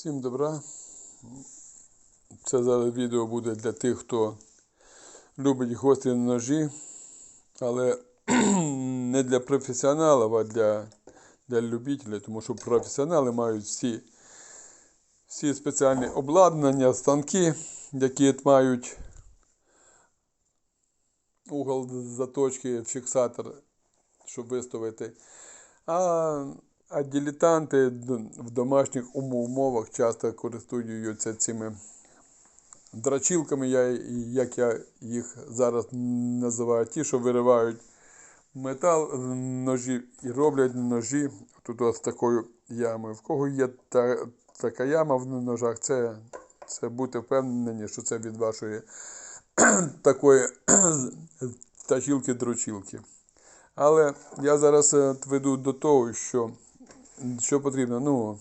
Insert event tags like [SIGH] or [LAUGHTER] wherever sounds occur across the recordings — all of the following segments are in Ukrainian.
Всім добра. Це зараз відео буде для тих, хто любить гострі ножі, але [CLEARS THROAT] не для професіоналів, а для, для любителів, тому що професіонали мають всі, всі спеціальні обладнання, станки, які мають угол заточки, фіксатор, щоб виставити. А, а дилетанти в домашніх умовах часто користуються цими драчілками, як я їх зараз називаю, ті, що виривають метал з ножів і роблять ножі тут ось такою ямою. В кого є та, така яма в ножах, це, це бути впевнені, що це від вашої такої тачілки-дрочілки. Але я зараз е, веду до того, що, що потрібно. Ну,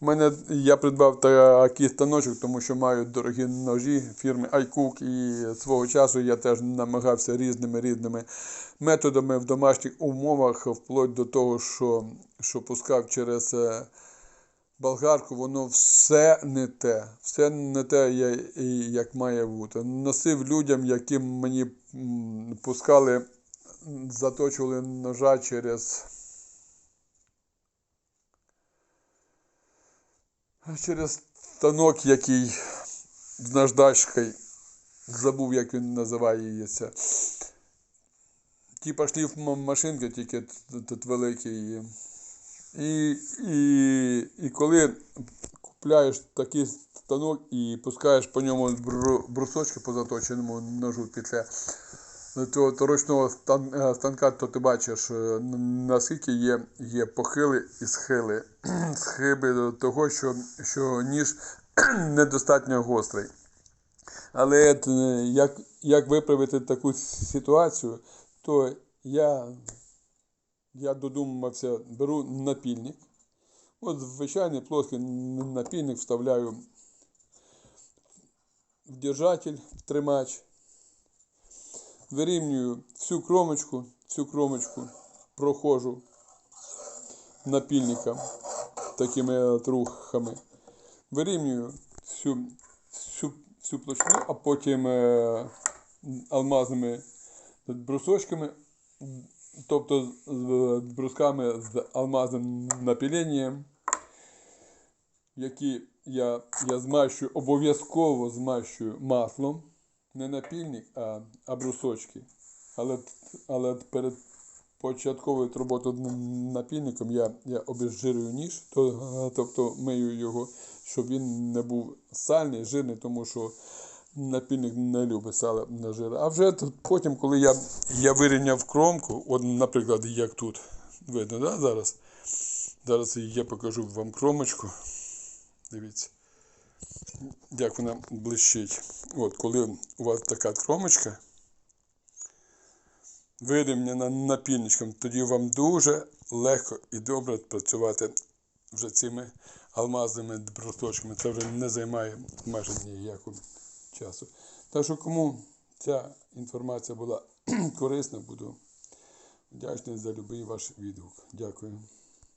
у мене я придбав такий станочок, тому що маю дорогі ножі фірми iCook і свого часу я теж намагався різними різними методами в домашніх умовах, вплоть до того, що, що пускав через е, болгарку, воно все не те. Все не те, як має бути. Носив людям, яким мені пускали, заточували ножа через. Через станок, який з наждачкою, забув, як він називається. Типа шліф м- машинка, тільки тут великий. І, і, і коли купляєш такий станок і пускаєш по ньому брусочки по заточеному ножу після ручного стан- е, станка, то ти бачиш, е, наскільки є, є похили і схили. [CLEARS THROAT] Схиби того, що, що ніж [CLEARS THROAT] недостатньо гострий. Але е, як, як виправити таку ситуацію, то я, я додумався, беру напільник. От звичайний плоский напільник вставляю в держатель, в тримач. Вирівнюю всю кромочку, всю кромочку проходжу напільником такими рухами. Вирівнюю всю, всю, всю площину, а потім е, алмазними брусочками, тобто з брусками з алмазним напіленням, які я, я змащую, обов'язково змащую маслом. Не напільник, а, а брусочки. Але, але перед початковою роботою напільником я, я обезжирюю ніж, то, тобто мию його, щоб він не був сальний, жирний, тому що напільник не любить сала на жир. А вже потім, коли я, я вирівняв кромку, от, наприклад, як тут видно, да, зараз? Зараз я покажу вам кромочку. Дивіться як вона блищить. От, коли у вас така кромочка, вирівняна напільничком, тоді вам дуже легко і добре працювати вже цими алмазними брусочками. Це вже не займає майже ніякого часу. Так що кому ця інформація була [CLEARS THROAT] корисна, буду вдячний за будь-який ваш відгук. Дякую.